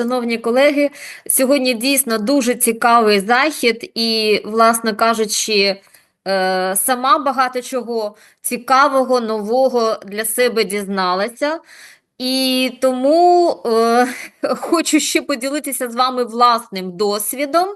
шановні колеги. Сьогодні дійсно дуже цікавий захід, і, власне кажучи, е, сама багато чого цікавого, нового для себе дізналася. І тому е, хочу ще поділитися з вами власним досвідом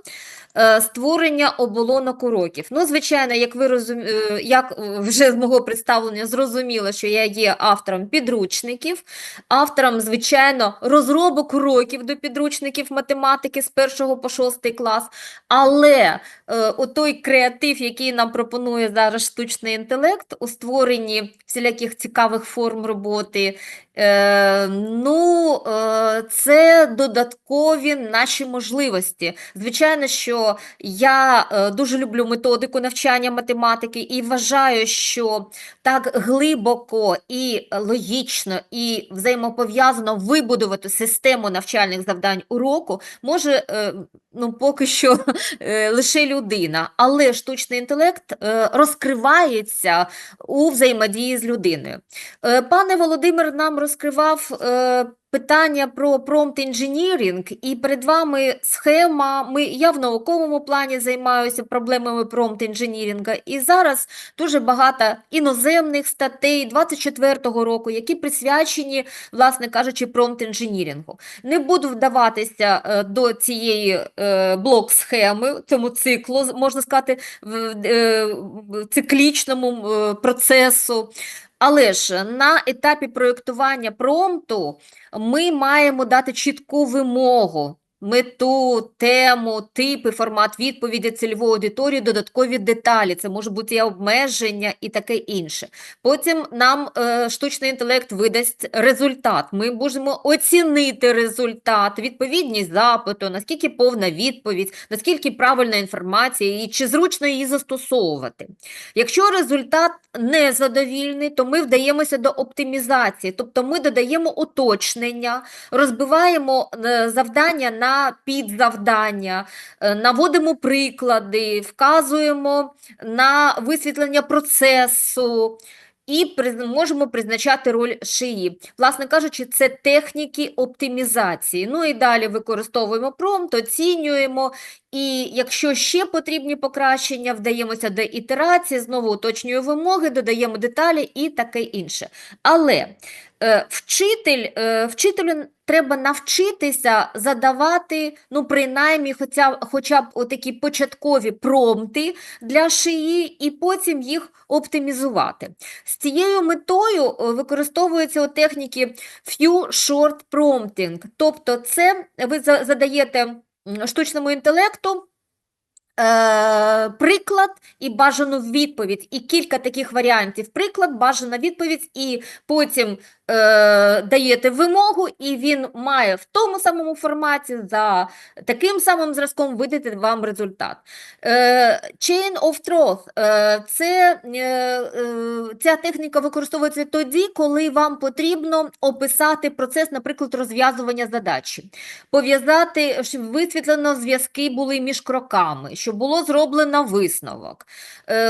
створення оболонок уроків. Ну, звичайно, як ви розум... е, як е, вже з мого представлення зрозуміло, що я є автором підручників, автором, звичайно, розробок уроків до підручників математики з 1 по 6 клас, але е, отой креатив, який нам пропонує зараз штучний інтелект у створенні всіляких цікавих форм роботи, Е, ну, е, це додаткові наші можливості. Звичайно, що я дуже люблю методику навчання математики і вважаю, що так глибоко і логічно, і взаємопов'язано вибудувати систему навчальних завдань уроку може ну, поки що лише людина, але штучний інтелект е, розкривається у взаємодії з людиною. Е, Пане Володимир нам розкривав е, питання про промпт інженірінг, і перед вами схема. Ми, я в науковому плані займаюся проблемами промпт інженірінга, і зараз дуже багато іноземних статей 24-го року, які присвячені, власне кажучи, промпт інженірінгу. Не буду вдаватися е, до цієї е, блок-схеми, цьому циклу, можна сказати, в, е, циклічному процесу. Але ж на етапі проєктування промпту ми маємо дати чітку вимогу, мету, тему, типи, формат відповіді, цільову аудиторію, додаткові деталі. Це може бути і обмеження і таке інше. Потім нам е, штучний інтелект видасть результат. Ми можемо оцінити результат, відповідність запиту, наскільки повна відповідь, наскільки правильна інформація і чи зручно її застосовувати. Якщо результат незадовільний, то ми вдаємося до оптимізації, тобто ми додаємо уточнення, розбиваємо е, завдання на підзавдання, е, наводимо приклади, вказуємо на висвітлення процесу. І можемо призначати роль шиї. Власне кажучи, це техніки оптимізації. Ну і далі використовуємо промпт, оцінюємо. І якщо ще потрібні покращення, вдаємося до ітерації, знову уточнюємо вимоги, додаємо деталі і таке інше. Але е, вчитель, е, вчителю треба навчитися задавати, ну, принаймні, хоча, хоча б отакі початкові промпти для шиї, і потім їх оптимізувати. З цією метою е, використовуються у техніки Few Short Prompting, тобто це ви задаєте штучному інтелекту е, приклад і бажану відповідь, і кілька таких варіантів. Приклад, бажана відповідь, і потім е, даєте вимогу, і він має в тому самому форматі за таким самим зразком видати вам результат. Е, Chain of Truth е, це, е, ця техніка використовується тоді, коли вам потрібно описати процес, наприклад, розв'язування задачі, пов'язати, щоб висвітлено зв'язки були між кроками, щоб було зроблено висновок.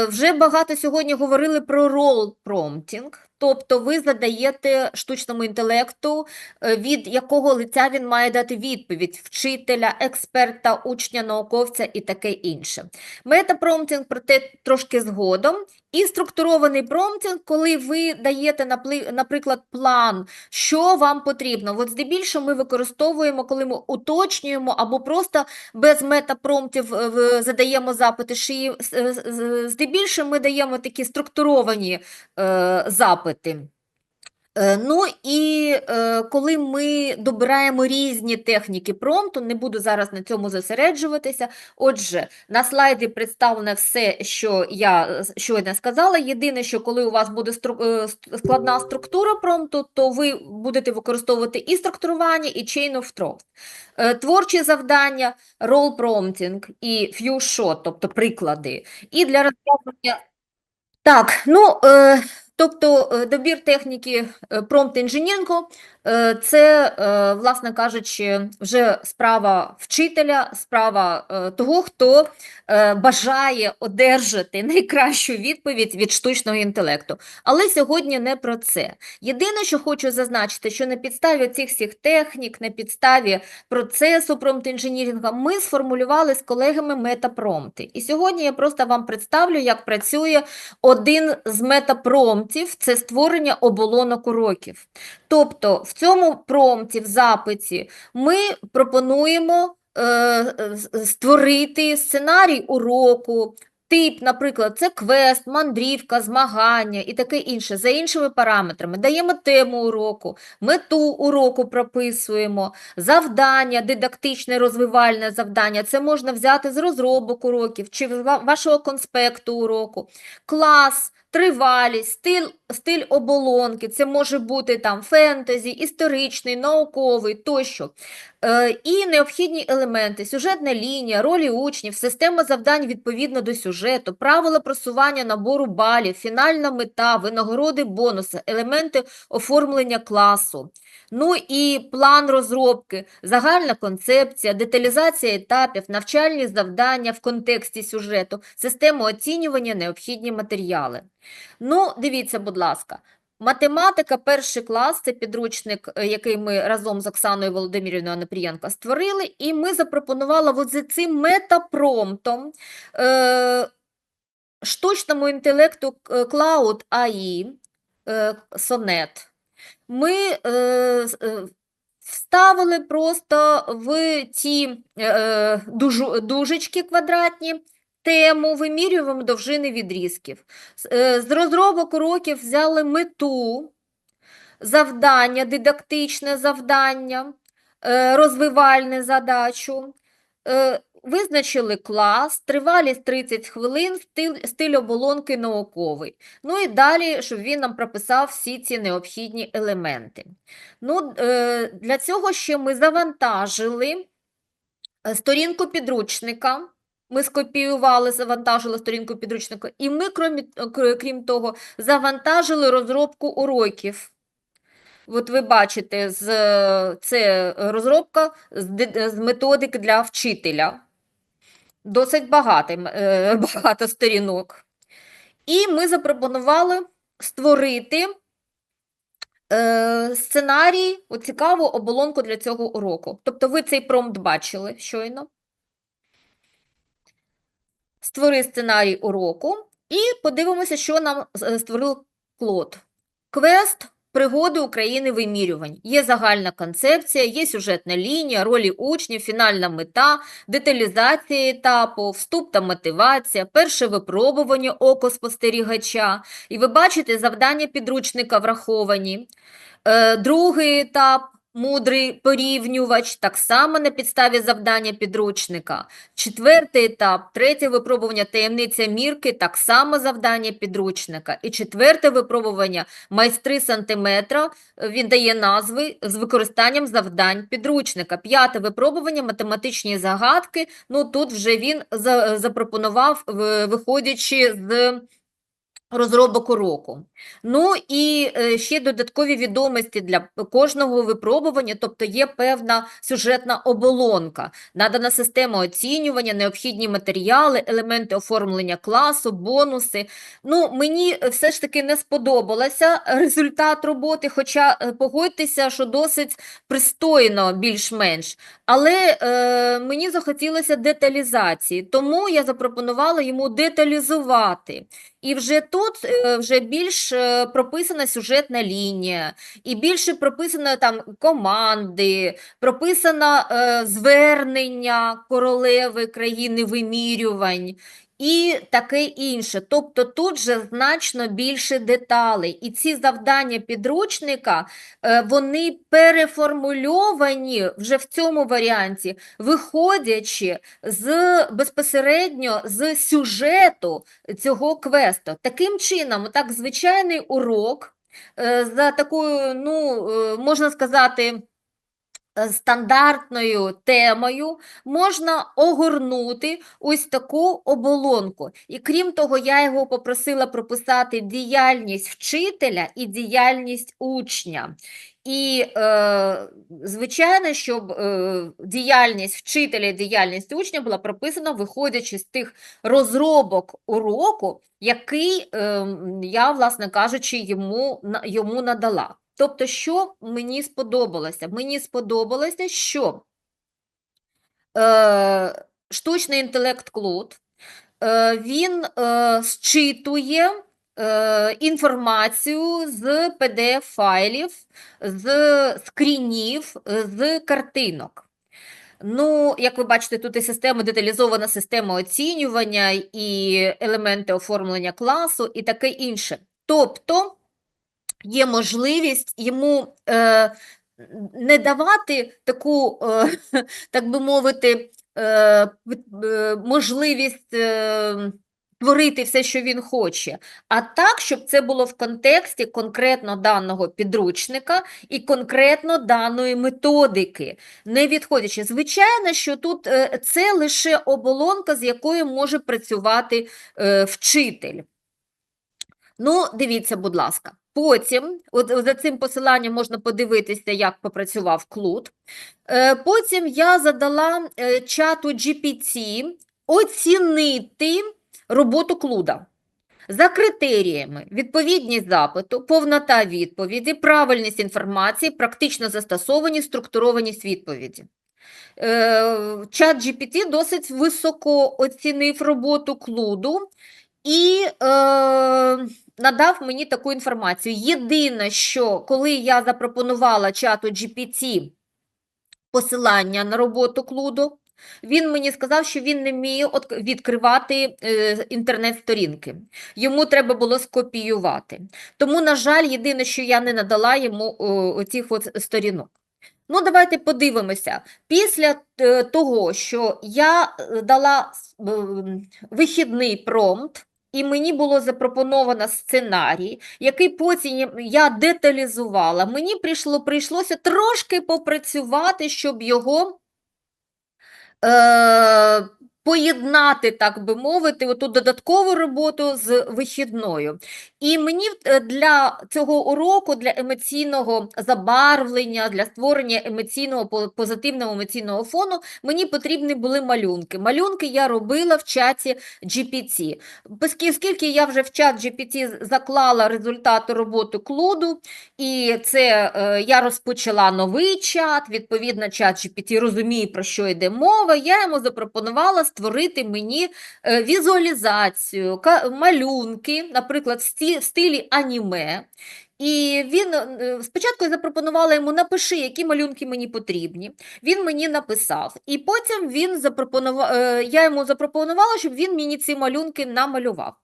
Вже багато сьогодні говорили про role prompting, тобто ви задаєте штучному інтелекту, е, від якого лиця він має дати відповідь вчителя, експерта, учня, науковця і таке інше. Метапромптинг, проте трошки згодом. І структурований промптинг, коли ви даєте, наприклад, план, що вам потрібно. От здебільшого ми використовуємо, коли ми уточнюємо або просто без метапромптів е, задаємо запити е, Здебільшого ми даємо такі структуровані е, запити. Е, Ну і е, коли ми добираємо різні техніки промпту, не буду зараз на цьому зосереджуватися. Отже, на слайді представлене все, що я щойно сказала. Єдине, що коли у вас буде стру- е, складна структура промпту, то ви будете використовувати і структурування, і chain of. Е, Творчі завдання, role prompting і few shot, тобто приклади. І для розв'язання так, ну, е, Тобто е, добір техніки е, промпт-інженірингу е, це, власне кажучи, вже справа вчителя, справа того, хто бажає одержати найкращу відповідь від штучного інтелекту. Але сьогодні не про це. Єдине, що хочу зазначити, що на підставі цих всіх технік, на підставі процесу промпт-інженірінга ми сформулювали з колегами метапромпти. І сьогодні я просто вам представлю, як працює один з метапромптів – це створення оболонок уроків. Тобто в цьому промпті, в запиті, ми пропонуємо е, е, створити сценарій уроку, тип, наприклад, це квест, мандрівка, змагання і таке інше, за іншими параметрами. Даємо тему уроку, мету уроку прописуємо, завдання, дидактичне, розвивальне завдання. Це можна взяти з розробок уроків чи вашого конспекту уроку. Клас, тривалість, стиль, стиль оболонки, це може бути там фентезі, історичний, науковий тощо. Е, і необхідні елементи, сюжетна лінія, ролі учнів, система завдань відповідно до сюжету, правила просування набору балів, фінальна мета, винагороди, бонуси, елементи оформлення класу. Ну і план розробки, загальна концепція, деталізація етапів, навчальні завдання в контексті сюжету, система оцінювання, необхідні матеріали. Ну, дивіться, будь ласка. Математика, перший клас, це підручник, е, який ми разом з Оксаною Володимирівною Анапрієнко створили, і ми запропонували от цим метапромптом е, штучному інтелекту е, Cloud AI, е, Sonnet. Ми е, е, вставили просто в ті е, дужечки квадратні тему, вимірюємо довжини відрізків. З- е, розробок уроків взяли мету, завдання, дидактичне завдання, е, розвивальне задачу, е, визначили клас, тривалість 30 хвилин, стиль, стиль оболонки науковий. Ну і далі, щоб він нам прописав всі ці необхідні елементи. Ну, для цього ще ми завантажили сторінку підручника. Ми скопіювали, завантажили сторінку підручника, і ми, крім, крім того, завантажили розробку уроків. От ви бачите, з, це розробка з, з методик для вчителя. Досить багато, е, багато сторінок. І ми запропонували створити е, сценарій, цікаву оболонку для цього уроку. Тобто ви цей промпт бачили щойно. Створи сценарій уроку і подивимося, що нам е, створив Клод. Квест Пригоди України вимірювань. Є загальна концепція, є сюжетна лінія, ролі учнів, фінальна мета, деталізація етапу, вступ та мотивація, перше випробування око спостерігача. І ви бачите, завдання підручника враховані. Е, Другий етап мудрий порівнювач, так само на підставі завдання підручника. Четвертий етап, третє випробування таємниця мірки, так само завдання підручника. І четверте випробування майстри сантиметра, він дає назви з використанням завдань підручника. П'яте випробування математичні загадки, ну тут вже він запропонував, виходячи з розробок уроку. Ну і е, ще додаткові відомості для кожного випробування, тобто є певна сюжетна оболонка, надана система оцінювання, необхідні матеріали, елементи оформлення класу, бонуси. Ну, мені все ж таки не сподобалося результат роботи, хоча е, погодьтеся, що досить пристойно більш-менш. Але е, мені захотілося деталізації, тому я запропонувала йому деталізувати. І вже тут е, вже більш е, прописана сюжетна лінія, і більше прописано там команди, прописано е, звернення королеви країни вимірювань і таке інше. Тобто тут же значно більше деталей. І ці завдання підручника, е, вони переформульовані вже в цьому варіанті, виходячи з безпосередньо з сюжету цього квесту. Таким чином, так, звичайний урок е, за такою, ну, е, можна сказати, стандартною темою можна огорнути ось таку оболонку. І крім того, я його попросила прописати діяльність вчителя і діяльність учня. І, е, звичайно, щоб е, діяльність вчителя і діяльність учня була прописана, виходячи з тих розробок уроку, який е, я, власне кажучи, йому, йому надала. Тобто, що мені сподобалося? Мені сподобалося, що е, штучний інтелект Клод, е, він е, зчитує е, інформацію з PDF-файлів, з скрінів, з картинок. Ну, як ви бачите, тут і система деталізована система оцінювання, і елементи оформлення класу, і таке інше. Тобто є можливість йому е, не давати таку, е, так би мовити, е, е, можливість е, творити все, що він хоче, а так, щоб це було в контексті конкретно даного підручника і конкретно даної методики, не відходячи. Звичайно, що тут е, це лише оболонка, з якою може працювати е, вчитель. Ну, дивіться, будь ласка. Потім, от за цим посиланням можна подивитися, як попрацював Клуд. Е, Потім я задала е, чату GPT оцінити роботу Клуда. За критеріями відповідність запиту, повнота відповіді, правильність інформації, практично застосованість, структурованість відповіді. Е, Чат GPT досить високо оцінив роботу Клуду і е, надав мені таку інформацію. Єдине, що коли я запропонувала чату GPT посилання на роботу Клуду, він мені сказав, що він не вміє відкривати е, інтернет-сторінки. Йому треба було скопіювати. Тому, на жаль, єдине, що я не надала йому оцих сторінок. Ну, давайте подивимося. Після е, того, що я е, дала вихідний промпт, і мені було запропоновано сценарій, який потім я деталізувала, мені прийшло, прийшлося трошки попрацювати, щоб його е, поєднати, так би мовити, оту додаткову роботу з вихідною. І мені е, для цього уроку, для емоційного забарвлення, для створення емоційного позитивного емоційного фону, мені потрібні були малюнки. Малюнки я робила в чаті GPT. Оскільки я вже в чат GPT заклала результати роботи клуду, і це е, я розпочала новий чат, відповідно, чат GPT розуміє, про що йде мова. Я йому запропонувала створити мені е, візуалізацію, малюнки, наприклад, в стилі аніме. І він е, спочатку запропонувала йому напиши, які малюнки мені потрібні. Він мені написав, і потім він запропонував, я йому запропонувала, щоб він мені ці малюнки намалював.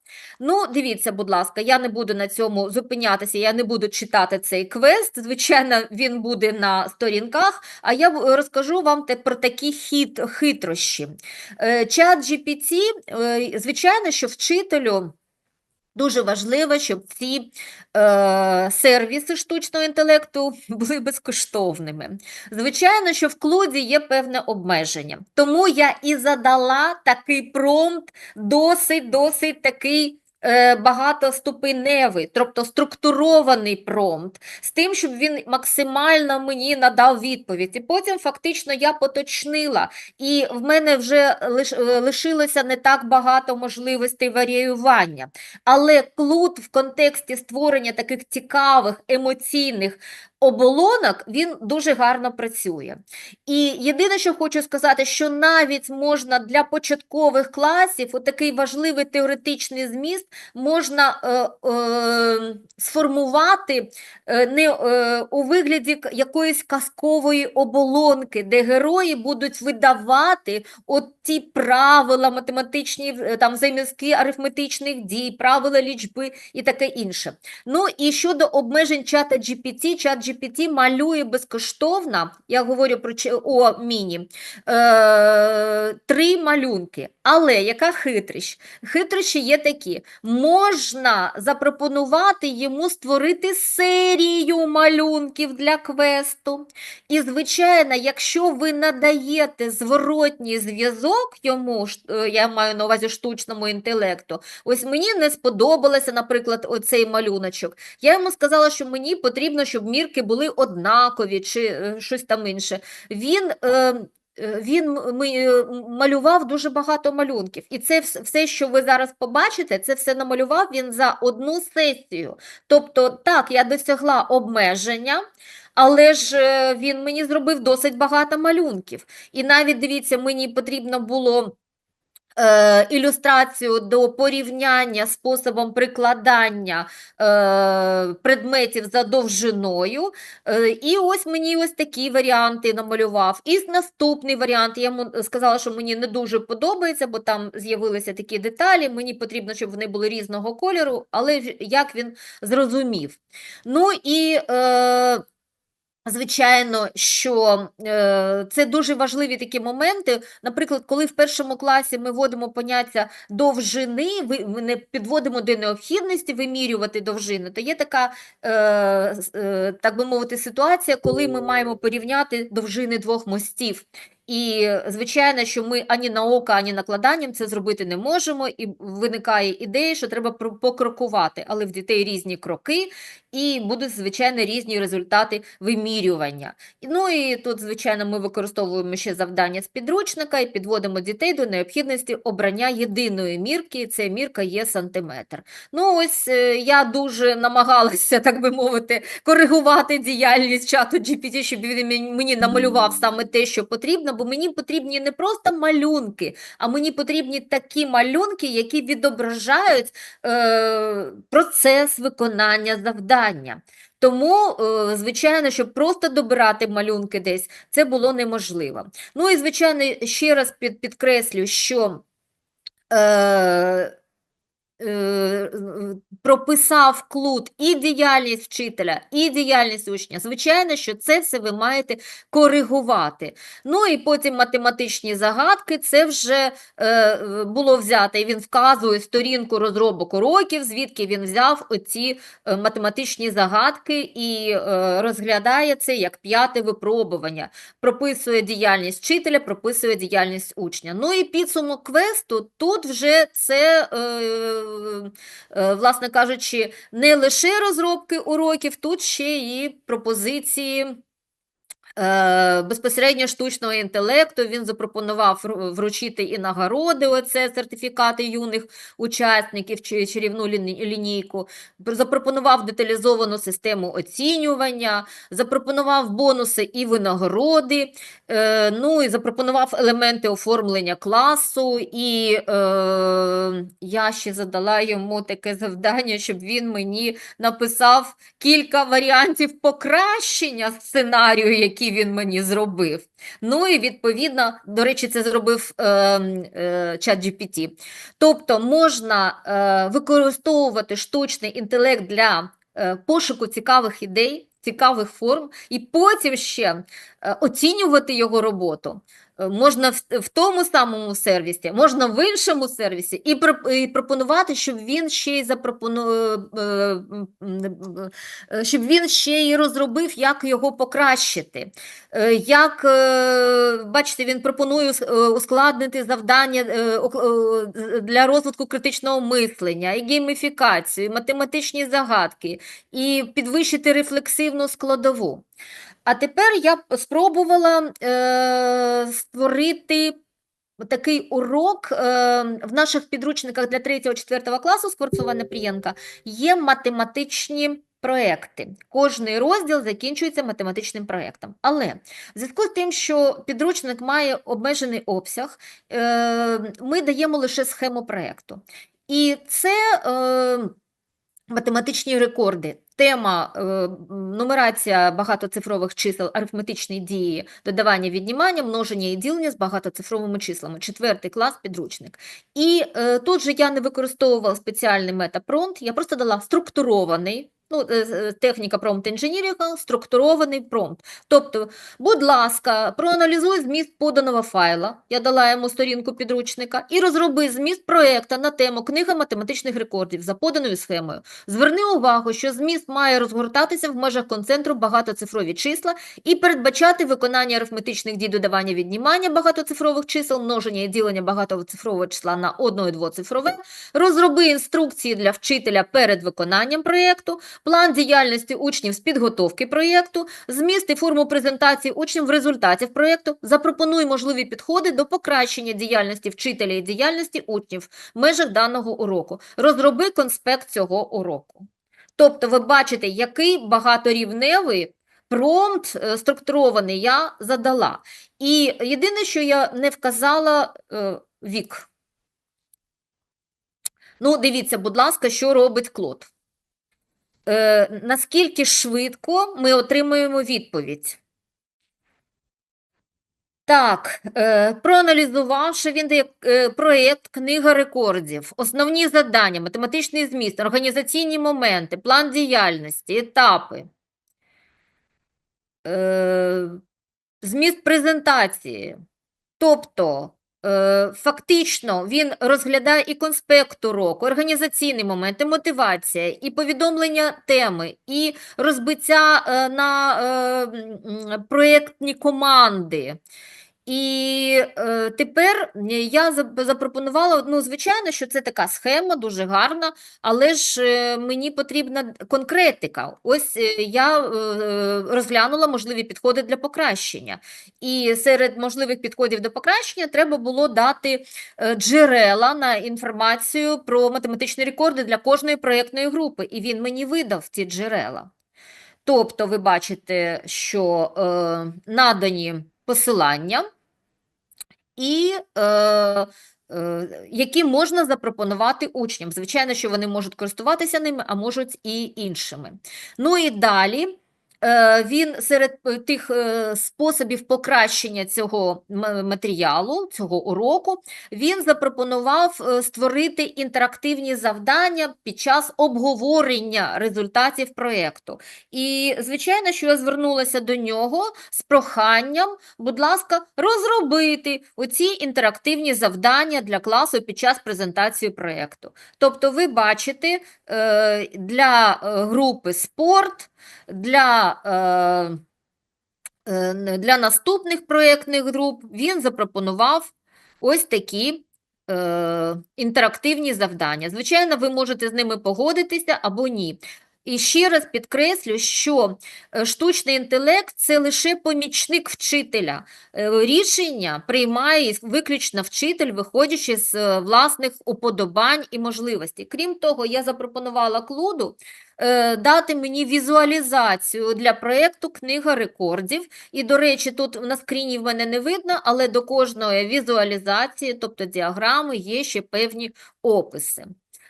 Ну, дивіться, будь ласка, я не буду на цьому зупинятися, я не буду читати цей квест. Звичайно, він буде на сторінках, а я розкажу вам те про такі хит, хитрощі. Е, Чат GPT, е, звичайно, що вчителю. Дуже важливо, щоб ці е, сервіси штучного інтелекту були безкоштовними. Звичайно, що в клуді є певне обмеження. Тому я і задала такий промпт, досить, досить такий багатоступеневий, тобто структурований промпт, з тим, щоб він максимально мені надав відповідь. І потім фактично я поточнила, і в мене вже е, лишилося не так багато можливостей варіювання. Але клуд в контексті створення таких цікавих емоційних оболонок він дуже гарно працює. І єдине, що хочу сказати, що навіть можна для початкових класів отакий важливий теоретичний зміст можна е, е, сформувати е, не, е, у вигляді якоїсь казкової оболонки, де герої будуть видавати от ті правила математичні, е, там взаємозв'язки арифметичних дій, правила лічби і таке інше. Ну і щодо обмежень чата GPT, чат ChatGPT малює безкоштовно, я говорю про о міні, е, три малюнки. Але яка хитрість? Хитрощі є такі: можна запропонувати йому створити серію малюнків для квесту. І, звичайно, якщо ви надаєте зворотній зв'язок йому, е, я маю на увазі штучному інтелекту, ось мені не сподобалося, наприклад, оцей малюночок. Я йому сказала, що мені потрібно, щоб мірки були однакові чи е, щось там інше. Він, е, е, він малював дуже багато малюнків. І це все, що ви зараз побачите, це все намалював він за одну сесію. Тобто, так, я досягла обмеження. Але ж він мені зробив досить багато малюнків. І навіть дивіться, мені потрібно було е, ілюстрацію до порівняння способом прикладання е, предметів за довжиною. Е, і ось мені ось такі варіанти намалював. І наступний варіант, я йому сказала, що мені не дуже подобається, бо там з'явилися такі деталі. Мені потрібно, щоб вони були різного кольору, але як він зрозумів. Ну і е, Звичайно, що е, це дуже важливі такі моменти. Наприклад, коли в першому класі ми вводимо поняття довжини, ви, не підводимо до необхідності вимірювати довжину, то є така, е, е, так би мовити, ситуація, коли ми маємо порівняти довжини двох мостів. І звичайно, що ми ані на око, ані накладанням це зробити не можемо, і виникає ідея, що треба покрокувати, але в дітей різні кроки, і будуть, звичайно, різні результати вимірювання. Ну і тут, звичайно, ми використовуємо ще завдання з підручника і підводимо дітей до необхідності обрання єдиної мірки, це мірка є сантиметр. Ну ось е, я дуже намагалася, так би мовити, коригувати діяльність чату GPT, щоб він мені намалював саме те, що потрібно, бо мені потрібні не просто малюнки, а мені потрібні такі малюнки, які відображають е, процес виконання завдання. Тому, е, звичайно, щоб просто добирати малюнки десь, це було неможливо. Ну і, звичайно, ще раз під, підкреслю, що е, прописав клуд і діяльність вчителя, і діяльність учня. Звичайно, що це все ви маєте коригувати. Ну і потім математичні загадки, це вже е, було взято, і він вказує сторінку розробок уроків, звідки він взяв оці е, математичні загадки і е, розглядає це як п'яте випробування. Прописує діяльність вчителя, прописує діяльність учня. Ну і підсумок квесту, тут вже це, е, е, власне кажучи, не лише розробки уроків, тут ще і пропозиції. Е, Безпосередньо штучного інтелекту він запропонував вручити і нагороди, оце сертифікати юних учасників чи чарівну лінійку, запропонував деталізовану систему оцінювання, запропонував бонуси і винагороди, е, ну і запропонував елементи оформлення класу. І е, я ще задала йому таке завдання, щоб він мені написав кілька варіантів покращення сценарію, який він мені зробив. Ну і відповідно, до речі, це зробив е, е, ChatGPT. Тобто можна е, використовувати штучний інтелект для е, пошуку цікавих ідей, цікавих форм, і потім ще е, оцінювати його роботу. Е, Можна в, тому самому сервісі, можна в іншому сервісі, і, і пропонувати, щоб він ще й запропонує, щоб він ще й розробив, як його покращити. Е, Як, е, бачите, він пропонує е, ускладнити завдання е, е, для розвитку критичного мислення, і гейміфікацію, і математичні загадки, і підвищити рефлексивну складову. А тепер я спробувала е, створити такий урок е, в наших підручниках для 3-4 класу Скворцова Непрієнка є математичні проекти. Кожний розділ закінчується математичним проектом. Але в зв'язку з тим, що підручник має обмежений обсяг, е, ми даємо лише схему проекту. І це е, математичні рекорди. Тема е, нумерація багатоцифрових чисел, арифметичні дії, додавання, віднімання, множення і ділення з багатоцифровими числами. Четвертий клас підручник. І е, тут же я не використовувала спеціальний метапронт, я просто дала структурований ну, е, е, техніка промпт інженірінга, структурований промпт. Тобто, будь ласка, проаналізуй зміст поданого файла, я дала йому сторінку підручника, і розроби зміст проєкта на тему книга математичних рекордів за поданою схемою. Зверни увагу, що зміст має розгортатися в межах концентру багатоцифрові числа і передбачати виконання арифметичних дій додавання віднімання багатоцифрових чисел, множення і ділення багатоцифрового числа на одно- і двоцифрове, розроби інструкції для вчителя перед виконанням проєкту, план діяльності учнів з підготовки проєкту, зміст і форму презентації учнів в результаті проєкту, запропонуй можливі підходи до покращення діяльності вчителя і діяльності учнів в межах даного уроку. Розроби конспект цього уроку. Тобто ви бачите, який багаторівневий промпт е, структурований я задала. І єдине, що я не вказала е, вік. Ну, дивіться, будь ласка, що робить Клод. Е, наскільки швидко ми отримуємо відповідь? Так, е, проаналізувавши він е, проєкт Книга рекордів, основні завдання, математичний зміст, організаційні моменти, план діяльності, етапи, е, зміст презентації. Тобто, фактично, він розглядає і конспект уроку, організаційні моменти, мотивація, і повідомлення теми, і розбиття е, на е, проєктні команди. І е, тепер я запропонувала, ну, звичайно, що це така схема, дуже гарна, але ж е, мені потрібна конкретика. Ось е, я е, розглянула можливі підходи для покращення. І серед можливих підходів до покращення треба було дати е, джерела на інформацію про математичні рекорди для кожної проєктної групи. І він мені видав ці джерела. Тобто, ви бачите, що е, надані посилання, і е, е, які можна запропонувати учням. Звичайно, що вони можуть користуватися ними, а можуть і іншими. Ну і далі. Е, Він серед е, тих е, способів покращення цього матеріалу, цього уроку, він запропонував створити інтерактивні завдання під час обговорення результатів проєкту. І, звичайно, що я звернулася до нього з проханням, будь ласка, розробити оці інтерактивні завдання для класу під час презентації проєкту. Тобто, ви бачите, для групи спорт, для е, е, для наступних проєктних груп він запропонував ось такі е, інтерактивні завдання. Звичайно, ви можете з ними погодитися або ні. І ще раз підкреслю, що штучний інтелект – це лише помічник вчителя. Рішення приймає виключно вчитель, виходячи з власних уподобань і можливостей. Крім того, я запропонувала Клуду е, дати мені візуалізацію для проєкту «Книга рекордів». І, до речі, тут на скріні в мене не видно, але до кожної візуалізації, тобто діаграми, є ще певні описи.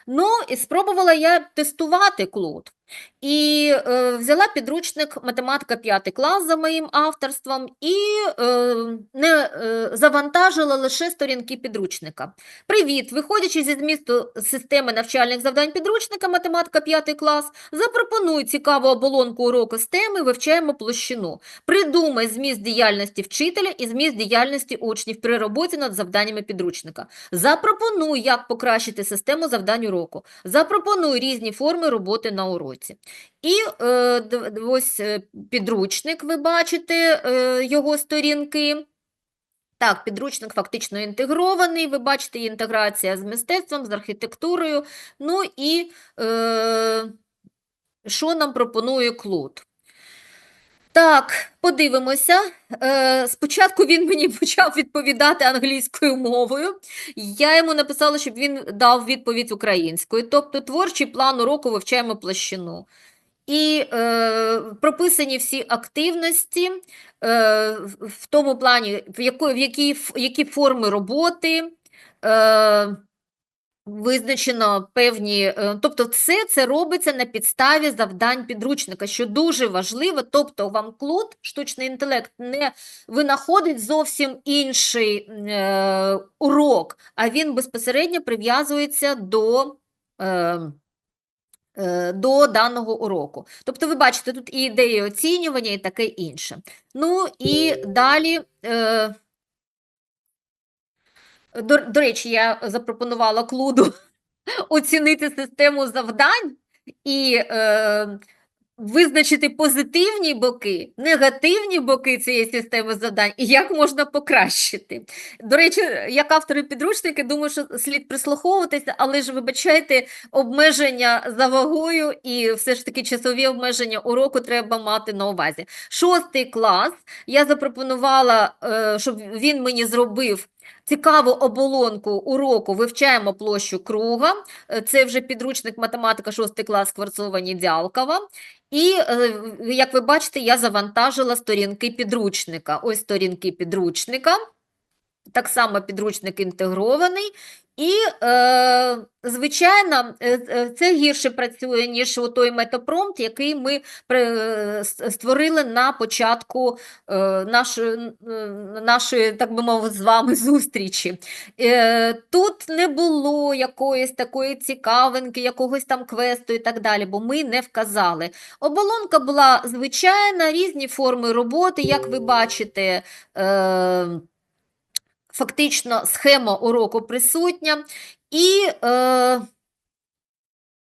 Ну, і спробувала я тестувати Клуд. І е, взяла підручник математика 5 клас за моїм авторством і е, не е, завантажила лише сторінки підручника. Привіт! Виходячи зі змісту системи навчальних завдань підручника математика 5 клас, запропонуй цікаву оболонку уроку з теми «Вивчаємо площину». Придумай зміст діяльності вчителя і зміст діяльності учнів при роботі над завданнями підручника. Запропонуй, як покращити систему завдань уроку. Запропонуй різні форми роботи на уроці. І е, ось е, підручник, ви бачите е, його сторінки. Так, підручник фактично інтегрований, ви бачите, інтеграція з мистецтвом, з архітектурою. Ну і е, що нам пропонує Клод? Так, подивимося. Е, спочатку він мені почав відповідати англійською мовою. Я йому написала, щоб він дав відповідь українською. Тобто творчий план уроку вивчаємо площину. І е, прописані всі активності е, в тому плані, в, якої, в які, які форми роботи. Е, Визначено певні, е, тобто все це робиться на підставі завдань підручника, що дуже важливо. Тобто вам клуд, штучний інтелект, не винаходить зовсім інший е, урок, а він безпосередньо прив'язується до, е, е, до даного уроку. Тобто, ви бачите, тут і ідеї оцінювання, і таке інше. Ну і далі. Е, до, до речі, я запропонувала Клуду оцінити систему завдань і е, визначити позитивні боки, негативні боки цієї системи завдань і як можна покращити. До речі, як автори підручники, думаю, що слід прислуховуватися, але ж вибачайте, обмеження за вагою і все ж таки часові обмеження уроку треба мати на увазі. Шостий клас я запропонувала, е, щоб він мені зробив. Цікаву оболонку уроку вивчаємо площу круга. Е, Це вже підручник математика 6 клас Скворцова Нідялкова. І, е, як ви бачите, я завантажила сторінки підручника. Ось сторінки підручника. Так само підручник інтегрований. І, е, звичайно, е, е, це гірше працює, ніж той метапромпт, який ми створили на початку нашої, нашої, так би мовити, з вами зустрічі. Тут не було якоїсь такої цікавинки, якогось там квесту і так далі, бо ми не вказали. Оболонка була звичайна, різні форми роботи, як ви бачите. Фактично схема уроку присутня, і е,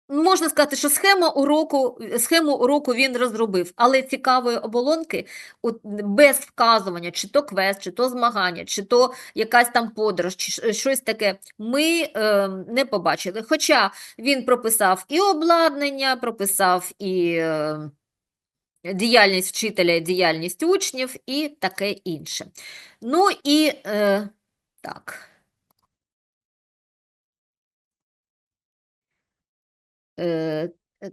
можна сказати, що схема уроку, схему уроку він розробив, але цікавої оболонки без вказування, чи то квест, чи то змагання, чи то якась там подорож, чи щось таке, ми е, не побачили. Хоча він прописав і обладнання, прописав і е, діяльність вчителя, діяльність учнів, і таке інше. Ну і е, так. Е, е,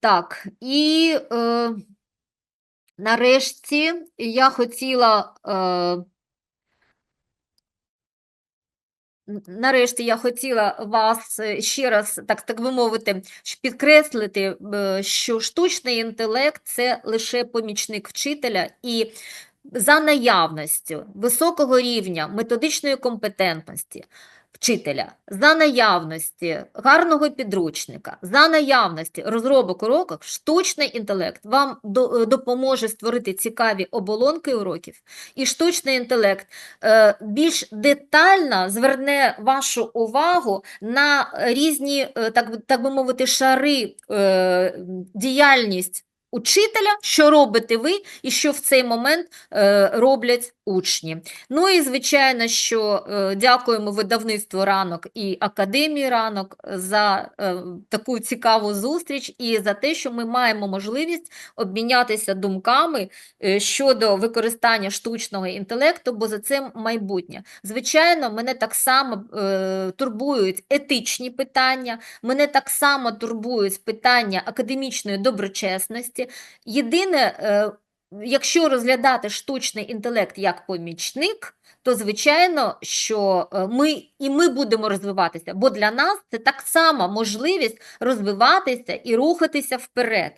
так, і е, нарешті я хотіла. Е, Нарешті я хотіла вас е, ще раз, так, так би мовити, підкреслити, що штучний інтелект це лише помічник вчителя, і за наявністю високого рівня методичної компетентності вчителя, за наявності гарного підручника, за наявності розробок уроків, штучний інтелект вам е, допоможе створити цікаві оболонки уроків, і штучний інтелект е, більш детально зверне вашу увагу на різні, е, так, так би мовити, шари діяльність учителя, що робите ви і що в цей момент е, роблять учні. Ну і звичайно, що е, дякуємо видавництву ранок і академії ранок за е, таку цікаву зустріч і за те, що ми маємо можливість обмінятися думками е, щодо використання штучного інтелекту, бо за цим майбутнє. Звичайно, мене так само е, турбують етичні питання, мене так само турбують питання академічної доброчесності. Єдине, е, якщо розглядати штучний інтелект як помічник, то звичайно, що е, ми і ми будемо розвиватися, бо для нас це так само можливість розвиватися і рухатися вперед.